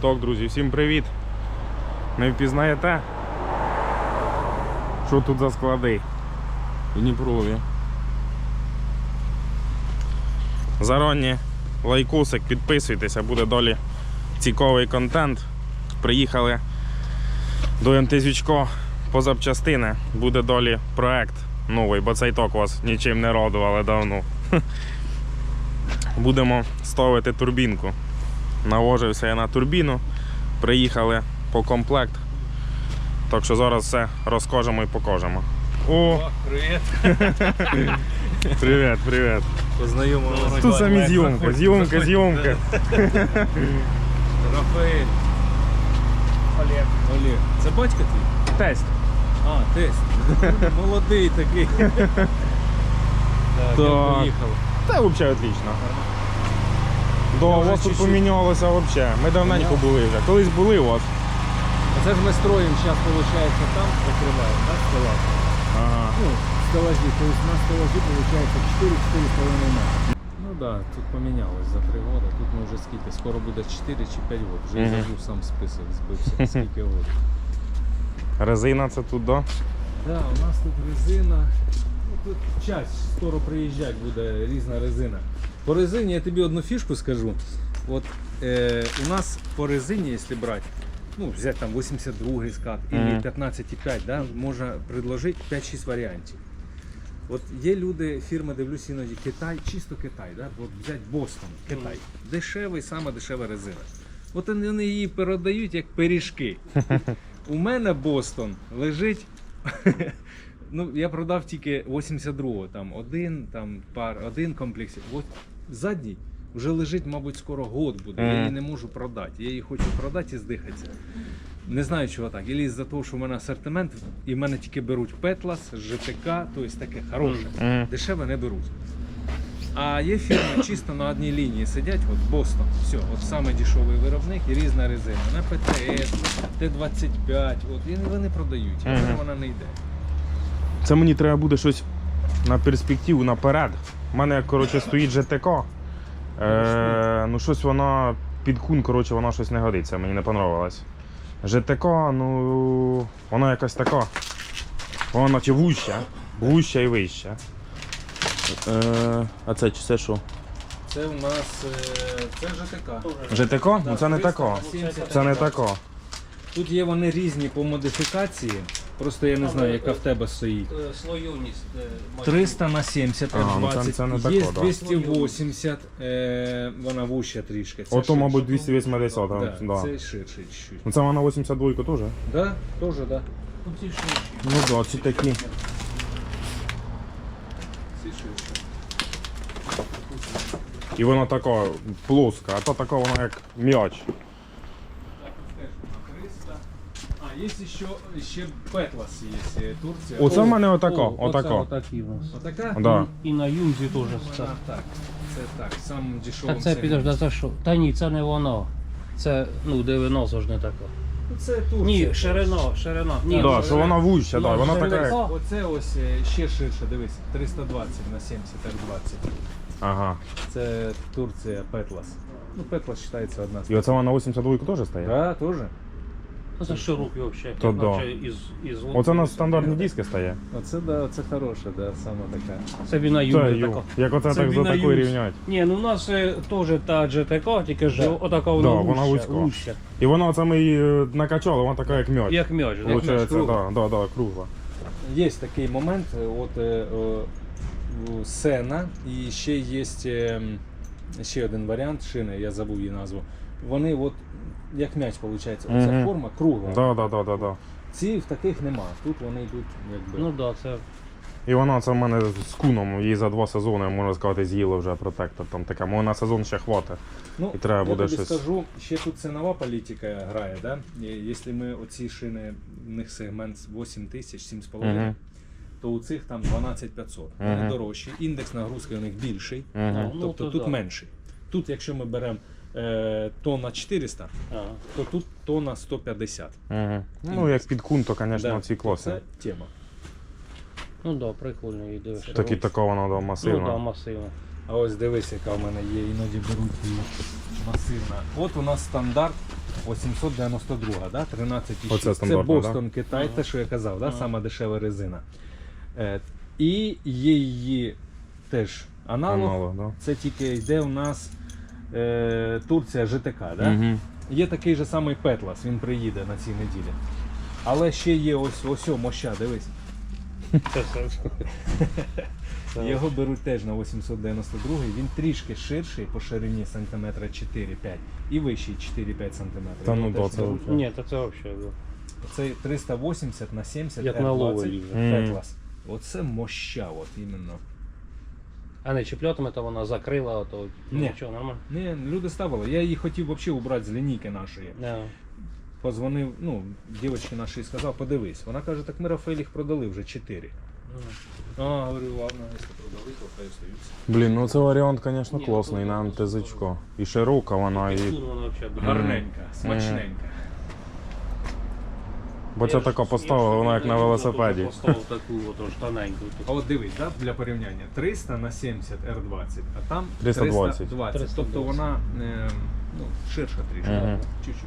Так, друзі, всім привіт. Не впізнаєте? Що тут за склади? В Дніпрові. Зарані лайкусик, підписуйтеся, буде далі цікавий контент. Приїхали до МТЗючко по запчастини. Буде далі проект новий, бо цей ток вас нічим не радували давно. Будемо ставити турбінку. Навожився я на турбіну, приїхали по комплект. Так що зараз все розкажемо і покажемо. О, Привіт. привіт, привіт. Познайомилися. Тут самі зйомка, зйомка, зйомка. Рафаель. Олег. Олег. Це батько твій? Тесть. А, тесть. Молодий такий. Так, Так. Та взагалі отлично. До Я у вас тут помінялося взагалі. Ми давненько були вже. Колись були у вас. Це ж ми строїмо зараз, виходить, там закриваємо, так, стелаж? Ага. Ну, стелажі, то есть на стелажі, виходить, 4-4,5 метра. Ну так, да, тут помінялось за 3 роки. Тут ми вже скільки, скоро буде 4 чи 5 років. Вже забув сам список, збився, скільки років. Резина це тут, да? Да, у нас тут резина. Ну, тут час скоро приїжджати буде різна резина. По резині я тобі одну фішку скажу. От е, у нас по резині, якщо брати, ну, взяти там 82 скат или 15,5, да, можна предложити 5-6 варіантів. От є люди, фірми, дивлюсь іноді Китай, чисто Китай, да? От взяти Бостон, Китай. Дешевий, саме дешева резина. От вони її передають як пиріжки. У мене Бостон лежить. ну, я продав тільки 82-го, там один, там пар, один комплект. От задній вже лежить, мабуть, скоро год буде. Я її не можу продати. Я її хочу продати і здихатися. Не знаю, чого так. Ілі з-за того, що в мене асортимент, і в мене тільки беруть Петлас, ЖТК, тобто таке хороше. Дешеве не беруть. А є фірми чисто на одній лінії сидять, от Бостон, все, от саме дешевий виробник і різна резина. На ПТС, Т-25, от і вони продають, і Мгм. вона не йде. Це мені треба буде щось на перспективу наперед. У мене, коротше, стоїть ЖТК. Е, ну, щось воно під кун, коротше, воно щось не годиться, мені не понравилось. ЖТК, ну, воно якось таке. Воно наче вуща. Вуща і вища. Е, а це, це що? Це у нас е, це ЖТК. ЖТК? Ну це не тако. 370, Це не тако. Тут є вони різні по модифікації. Просто я не знаю, яка в тебе стоїть. Е, е, має 300 на 70 А, ну, це- F20, це не є тако, да. 280, е, вона вуща трішки. Це Ото, ширше. мабуть, 280. Да, Да. Це ширше чуть-чуть. Ну це вона 82 теж? Да, теж, да. Ну, ці ширші. Ну да, ці такі. Ці. І воно така плоска, а то така вона як м'яч. Так, теж на 300. А, є ще, ще Петлас є, е, Турція. Оце в мене О, отако, оце отако. отакі у нас. Отака? Да. І на юзі теж. Вона так. Це так, сам дешевий. Та це підожди, це що? Та ні, це не воно. Це, ну, дивино ж не така. Це Турція. Ні, ширина, ширина. Ні, Да, що вона вуща, да, Ну, вона це така як. О. Оце ось е, ще ширше, дивись, 320 на 70 F20. Ага. Це Турція Петлас. Ну, Петлас вважається одна з І оце вона 82 теж стає? Да, теж. Це широкий взагалі. То да. Наче із, із Оце у нас стандартні диски стає. Оце да, оце хороше, да, саме така. Це він на Це юзі ю. така. Як оце Це так за Віна такою Юз. рівнять. Ні, ну у нас е, теж та GTK, тільки ж Да. отака вона Да, вона вузька. вуща. І вона оце ми її е, накачали, вона така як м'яч. Як м'яч. да. Получається, кругла. да, да, да, кругла. Є такий момент, е, от е, е, сена і ще є е, ще один варіант шини, я забув її назву. Вони от як м'яч виходить. Оця Мгм. форма кругла. Да, да, да, да, да. Ці в таких нема. Тут вони йдуть якби. Ну так, да, це І вона це в мене з куном, її за два сезони, можна сказати, з'їло вже протектор. Там таке, може на сезон ще хватить. Ну, І треба я буде тобі щось- скажу, ще тут цінова політика грає, да? І Якщо ми оці шини, в них сегмент 8 тисяч, 7,5, Мгм. то у цих там 12 500. Вони Мгм. дорожчі. Індекс нагрузки у них більший, Мгм. Ну, тобто то тут да. менший. Тут, якщо ми беремо е, тонна 400, а, то тут тонна 150. Мгм. Ну, як під кун, то, звісно, Да, ці класи. Це тема. ну так, да, прикольно їде. Такі така вона да, Ну да, масивно. А ось дивись, яка в мене є, іноді беруть її масивна. От у нас стандарт 892, да? 13 Оце Це стандартно, Бостон, Китай, те, що я казав, да? сама дешева резина. Е, і є її теж аналог. Аналог, да. Це тільки йде у нас е, Турція ЖТК. Да? Угу. Є такий же самий Петлас, він приїде на цій неділі. Але ще є ось ось о, моща, дивись. Його беруть теж на 892 він трішки ширший по ширині сантиметра 4-5 і вищий 4-5 сантиметрів. Та ну да, це беруть. Ні, то це взагалі. Да. Це 380 на 70 Як на R20 ловелі вже. Мгм. Петлас. Оце моща, от іменно. А не чіпльотами, то вона закрила, то Ні. нічого, нормально. Не, люди ставили. Я її хотів взагалі убрати з лінійки нашої. Да. Позвонив, ну, дівчинці нашій сказав, подивись. Вона каже, так ми Рафаель їх продали вже 4. А, говорю, ладно, якщо продали, то хай остаються. Блін, ну це варіант, звісно, класний ну, на ну, МТЗ-чко. І широка вона, і. Тут вона взагалі. Гарненька, смачненька. Бо це така поставила, вона як на велосипеді. Поставив таку от, ось. А от дивись, да, для порівняння 300 на 70 R20, а там 320. 320. Тобто вона е, ну, ширша трішки. Мгм. Чуть-чуть.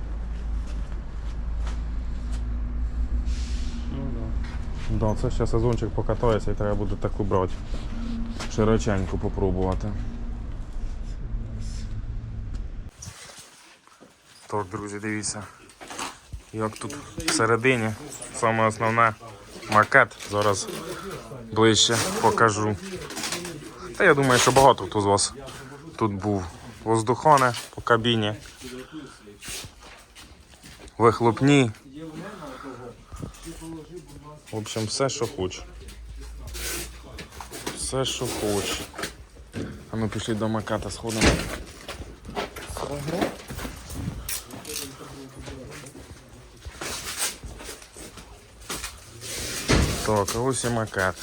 Ну, да. Да, це ще сезончик покатається і треба буде таку брати. Широченьку попробувати. Так, друзі, дивіться. Як тут всередині. Саме основне макет. Зараз ближче покажу. Та я думаю, що багато хто з вас тут був. Воздухони по кабіні. Вихлопні. В общем, все, що хочеш. Все, що хочеш. А ну пішли до макета сходимо. Так, ось і макет.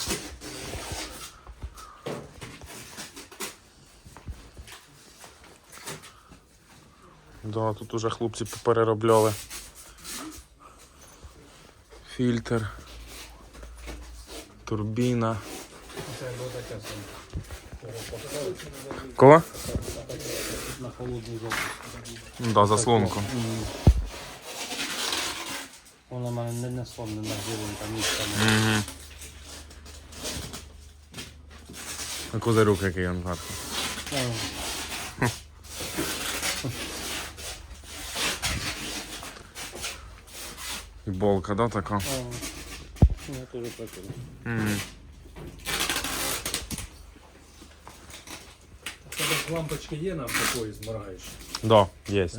Да, тут уже хлопці попереробляли. Фільтр. Турбіна. Кого? На холодну жовту. Да, заслонку. Вона в мене не несла, не нагрілим там місцями. Угу. А козирюк який він зверху. А, І болка, да, така? а. Ну, Я теж прикольно. Угу. У тебе ж лампочки є на поїзд моргаєш? Да, є.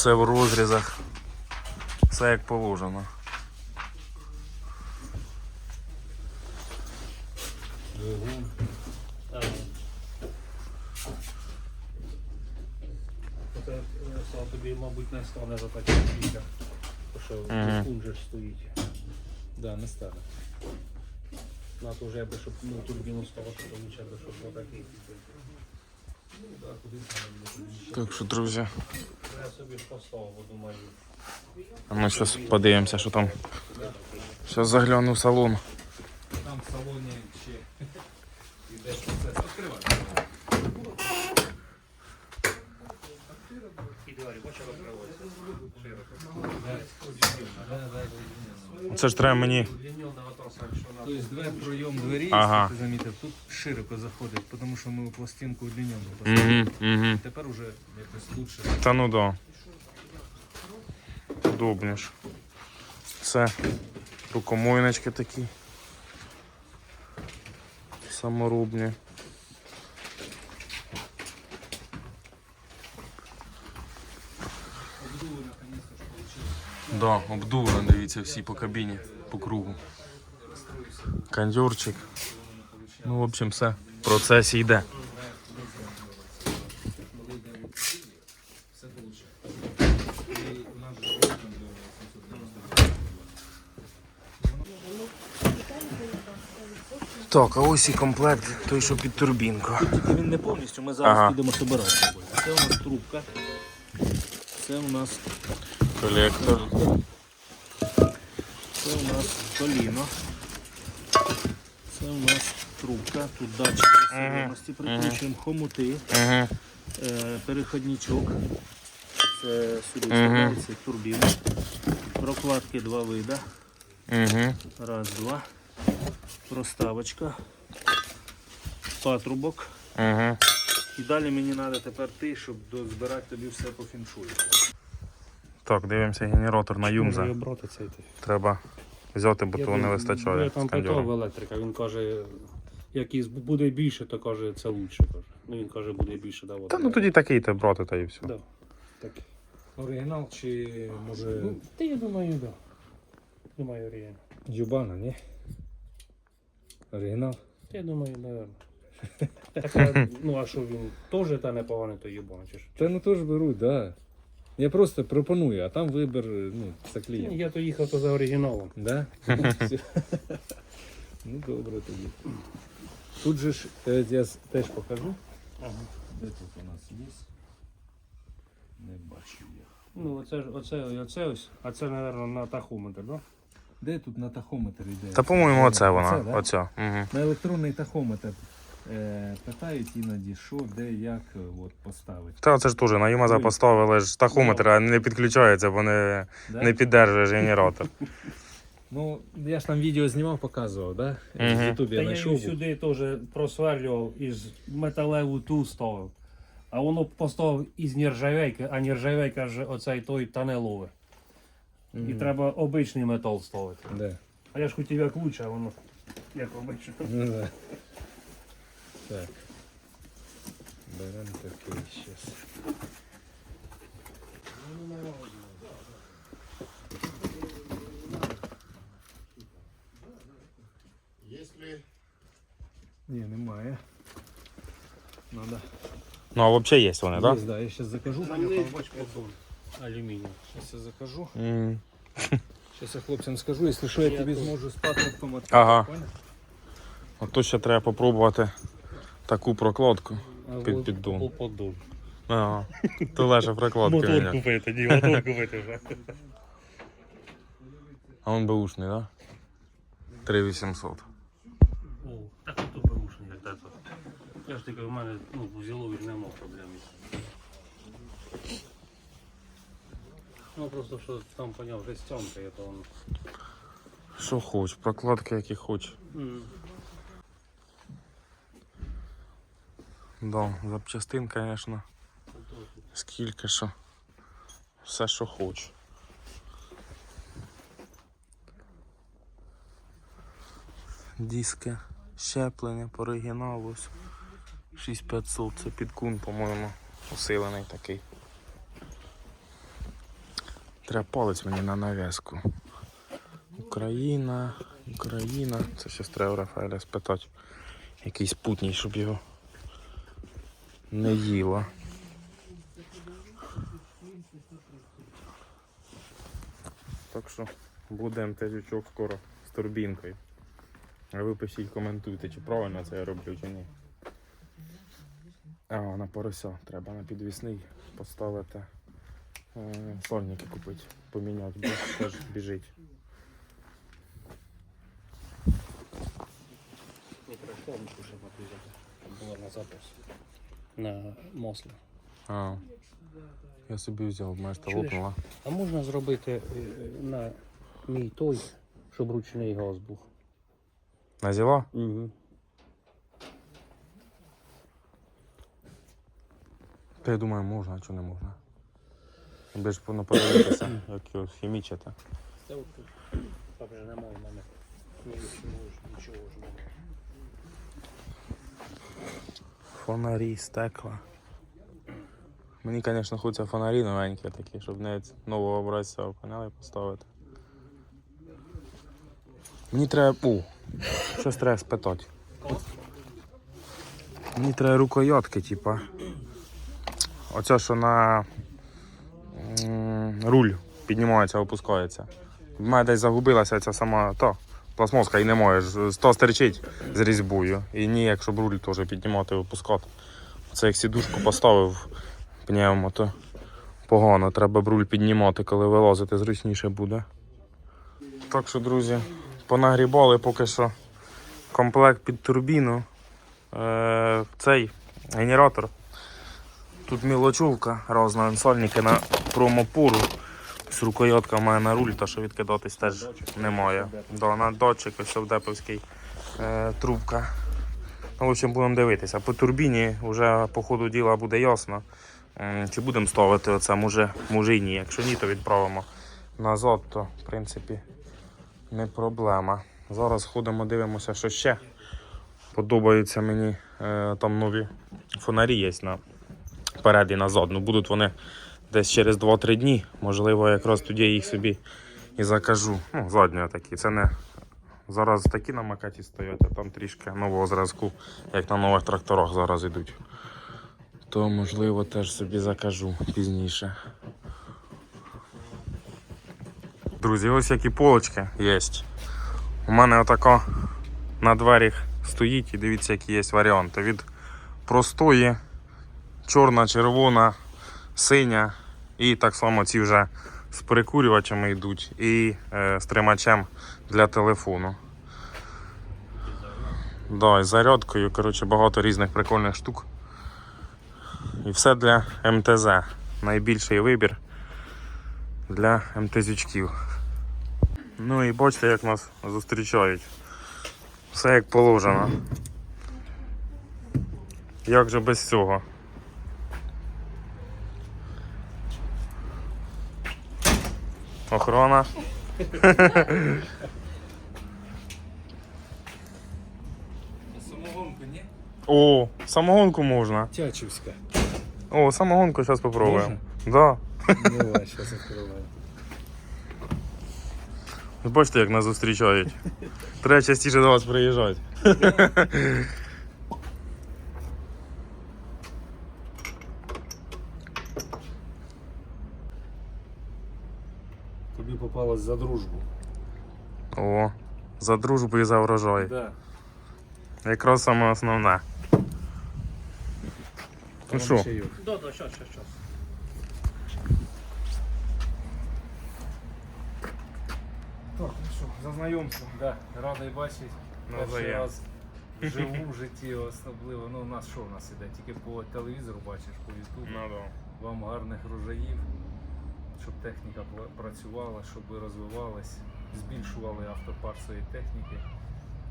Все в розрізах. Все як положено. Тобі, мабуть, не стане за таке фільтр. Тому що же стоїть. Да, не стане. На вже щоб ну, турбіну стало, то лучше щоб отакий. Так що, друзі, Я собі поставив, думаю, а ми зараз подивимося, що там. Зараз загляну в салон. Там в салоні ще йде процес. Відкривай. Це ж треба мені. Тобто двері пройом двері, Ага. якщо ти замітив, тут широко заходить, тому що ми пластинку удлінену поставили. Угу, угу. Тепер уже якось лучше. Та ну да. Удобніше. Це рукомойнички такі. Саморобні. Да, обдувано, дивіться, всі по кабіні, по кругу. Кондюрчик. Ну, в общем, все. В процесі йде. Так, а ось і комплект, той, що під турбінку. Він не повністю, ми зараз Ага. підемо собирати. Це у нас трубка. Це у нас, Колектор. це у нас коліно. Це у нас трубка, тут датчик висуваності, прикручуємо хомути, е, переходничок. Це сюди вставляється турбіна. Прокладки два вида. Раз, два. Проставочка. Патрубок. І далі мені треба тепер ти, щоб дозбирати тобі все по фіншую. Так, дивимося генератор на Юмза. Може, брати цей ти. Треба взяти, бо Я того не там- вистачає. Я там питав електрика, він каже, як із- буде більше, то каже, це лучше. Каже. Ну він каже, буде більше давати. Та ну тоді такий те брати, та і все. Да. Так. Оригінал чи може Ну, та я думаю, так. Да. Думаю, оригінал. Юбана, ні? Оригінал? Та Я думаю, напевно. Так, ну а що він теж та непоганий, то їбан, чи що? Та ну то ж беруть, да. Я просто пропоную, а там вибір, ну, це клієнт. Я то їхав то за оригіналом. Да? Ну добре тоді. Тут же ж е, я с- теж покажу. Ага. Де тут у нас є? Не бачу я. Ну, оце ж оце, оце ось, а це, мабуть, на тахометр, да? Де тут на тахометр йде? Та по-моєму, оце вона. Оце, да? Оця. Угу. На електронний тахометр питають іноді, що, де, як е, от, поставити. Та це ж теж на Юмаза Ой. поставили ж тахометр, а не підключається, бо не, Да? не піддержує генератор. Ну, я ж там відео знімав, показував, да? Мгм. В Ютубі Та я знайшов. її сюди теж просверлював із металеву ту ставив. А воно поставив із нержавейки, а нержавейка ж оцей той та не ловить. І треба обичний метал ставити. Да. А я ж хотів як лучше, а воно як обично. Ну, да. Так. Берем такий щас. Ні, немає. Надо. Ну, а взагалі є вони, Є, так? да, я зараз закажу. Алюміній. Зараз я закажу. М. Зараз я хлопцям скажу, якщо що, я тобі зможу з патрубком відкрити. Ага. понял? От тут ще треба попробувати таку прокладку. Під піддон. Ага. То лише прокладки. Мотор купити, ні, мотор купити вже. А він беушний, так? Да? 3800. О, так ото беушний, як це. Я ж тільки в мене, ну, в зілові ж нема проблем. Ну просто що там поняв, вже стянка, я то воно. Що хоч, прокладки які хоч. М. Да, запчастин, звісно. Скільки що. Все, що хоч. Диски, щеплення по оригіналу. 6500, це підкун, по-моєму, усилений такий. Треба палець мені на нав'язку. Україна, Україна. Це щось треба Рафаеля спитати. Якийсь путній, щоб його не їло. Так що буде МТ-жучок скоро з турбінкою. А ви пишіть, коментуйте, чи правильно це я роблю, чи ні. А, на порося треба на підвісний поставити. Е, сольники купити, поміняти, бо теж біжить. Мікрофонку ще взяти, щоб було на запис. На масло. А, я собі взяв, маєш та Чуєш? лопнула. А можна зробити е, на мій той, щоб ручний газ був. Назіла? Угу. Та я думаю, можна, а чого не можна. Аби ж подивитися, як його хімічити. Це от тут. Так вже немає в мене. Ж, нічого ж немає. Фонарі, стекла. Мені, звісно, хочеться фонарі новенькі такі, щоб навіть нового образця поняли поставити. Мені треба. У, щось треба спитати. Мені треба рукоятки, типа. Оце, що на руль піднімається, опускається. В мене десь загубилася ця сама та, пластмаска і не можеш. То стерчить з різьбою. І ніяк, щоб руль теж піднімати і опускати. Це як сідушку поставив пневмо, то погано. Треба б руль піднімати, коли вилазити зручніше буде. Так що, друзі, понагрібали поки що комплект під турбіну. Е, цей генератор. Тут мілочувка, різна сольники на промопору. З рукоятка в мене на руль, та що відкидатись теж немає. Да, на датчик ось в деповський е, трубка. Ну, в общем, будемо дивитися. По турбіні вже по ходу діла буде ясно. Чи будемо ставити оце, може, може і ні. Якщо ні, то відправимо назад, то в принципі не проблема. Зараз ходимо, дивимося, що ще. Подобаються мені е, там нові фонарі є на вперед і назад. Ну, будуть вони десь через 2-3 дні. Можливо, якраз тоді їх собі і закажу. Ну, задньо такі. Це не зараз такі на макеті стоять, а там трішки нового зразку, як на нових тракторах зараз йдуть. То можливо теж собі закажу пізніше. Друзі, ось які полочки є. У мене отако на дверях стоїть і дивіться, які є варіанти. Від простої, чорна, червона, синя. І так само ці вже з перекурювачами йдуть і е, з тримачем для телефону. Да, і зарядкою, коротше, багато різних прикольних штук. І все для МТЗ. Найбільший вибір для МТЗючків. Ну і бачите, як нас зустрічають. Все як положено. Як же без цього? Охорона. Самогонку, ні? О, самогонку можна. Тячівська. О, самогонку зараз попробуємо. Можна? Да. Давай, зараз відкриваємо. Бачите, як нас зустрічають. Треба частіше до вас приїжджати. Попалось за дружбу. О, за дружбу і за врожай. Да. Якраз саме основне. Ну що, Да, да, щас, щас, щас. Так, ну що, за знайомство. Да, радий бачити. Перший Навзаєм. раз живу в житті особливо. Ну, у нас що у нас іде? Тільки по телевізору бачиш, по ютубу. Ну, да. Вам гарних рожаїв, щоб техніка працювала, щоб ви розвивались, збільшували автопарк своєї техніки.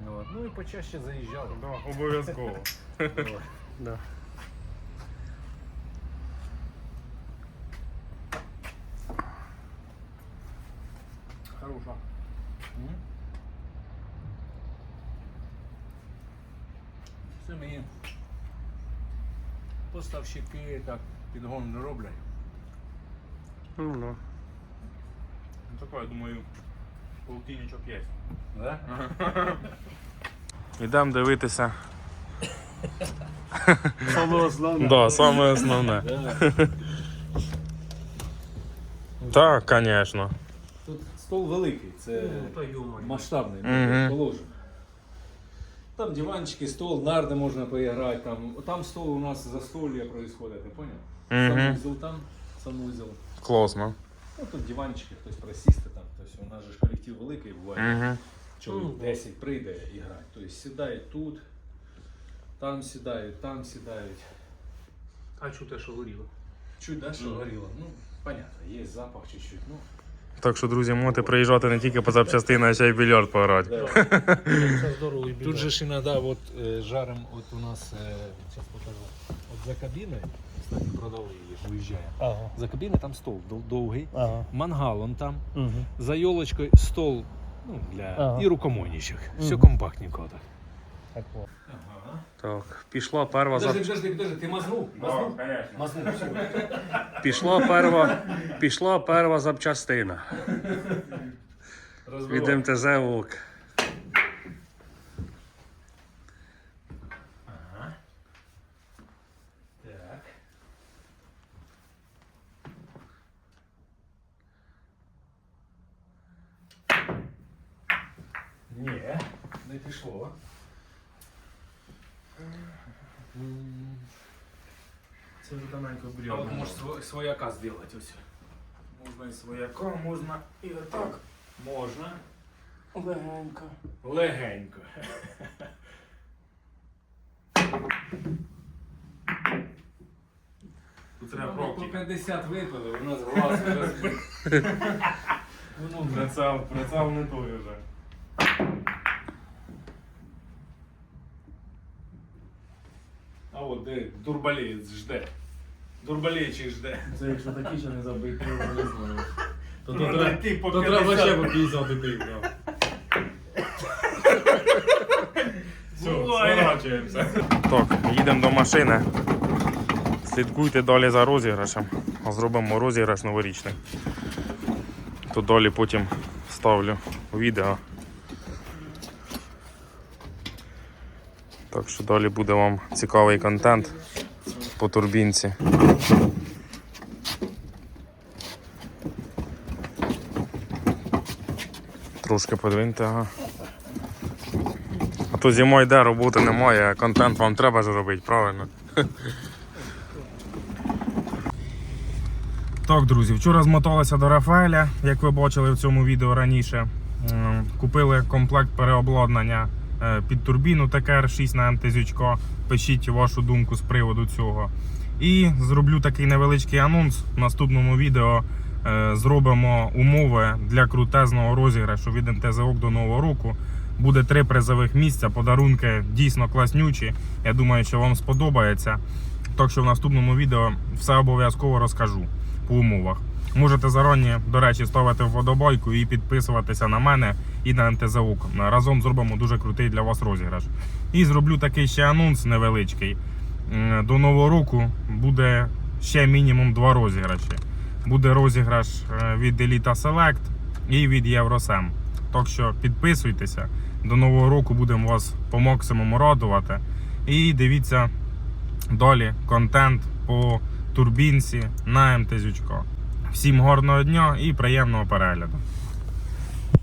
Ну, от. ну і почаще заїжджали. Да, обов'язково. От. Хороша. Це поставщики так підгон не роблять. Ну, ну. Ну, таке, я думаю, полтинничок є. Да? Йдемо дивитися. Саме основне. Да, саме основне. Так, звісно. Тут стол великий, це Ну, та йо-моє. масштабний, Мгм. положено. Там диванчики, стол, нарди можна поіграти. Там, там стол у нас застолье происходит, ти понял? Угу. Санузел там, санузел. Класно. Ну тут диванчики, хтось присісти там. Тобто у нас же ж колектив великий буває. Угу. Чоловік Ну, 10 прийде і грає. Тобто сідають тут, там сідають, там сідають. А чути, що горіло. Чуть да, що горіло. Ну, понятно, є запах чуть-чуть. Ну, Так що, друзі, можете приїжджати не тільки по запчастини, а ще й більярд пограти. Це здорово Тут же ж іноді от, е, жарим, от у нас, е, зараз покажу, от за кабіною, кстати, продали її, виїжджає. Ага. За кабіною там стол дов- довгий, Ага. мангал он там, Угу. за йолочкою стол ну, для Ага. і рукомойничок. Все Мгм. компактненько так. Так, о. Так, пішла перва Подожди, подожди, подожди, ти мазнув? Пішла перва, пішла перва запчастина від МТЗ ОК. Так. Ні, не пішло. Це вже тоненько А от можеш сво- свояка зробити ось. Можна і свояка, можна і отак. Можна. Легенько. Легенько. Тут треба по пробки. 50 випили, воно з глаз розбили. Воно вже Прицел, прицел не той вже. А от де дурбалеєць жде. Дурбалеючий жде. Це якщо такі ще не забити, я не знаю. То, то, треба, такі по то треба 50. ще по 50 іти. да. Все, сворачуємося. Так, їдемо до машини. Слідкуйте далі за розіграшем. Зробимо розіграш новорічний. То далі потім ставлю відео. Так що далі буде вам цікавий контент по турбінці. Трошки подвиньте, ага. А то зимою йде, роботи немає, контент вам треба ж робити, правильно? Так, друзі, вчора змоталися до Рафаеля, як ви бачили в цьому відео раніше. Купили комплект переобладнання під турбіну ТКР-6 на МТЗючко. Пишіть вашу думку з приводу цього. І зроблю такий невеличкий анонс. В наступному відео е, зробимо умови для крутезного розіграшу від МТЗОК до Нового року. Буде три призових місця, подарунки дійсно класнючі. Я думаю, що вам сподобається. Так що в наступному відео все обов'язково розкажу по умовах. Можете зарані, до речі, ставити вподобайку і підписуватися на мене і на МТЗУК. Разом зробимо дуже крутий для вас розіграш. І зроблю такий ще анонс невеличкий. До нового року буде ще мінімум два розіграші. Буде розіграш е, від Elita Select і від Євросем. Так що підписуйтеся. До нового року будемо вас по максимуму радувати. І дивіться далі контент по турбінці на МТЗючко. Всім гарного дня і приємного перегляду.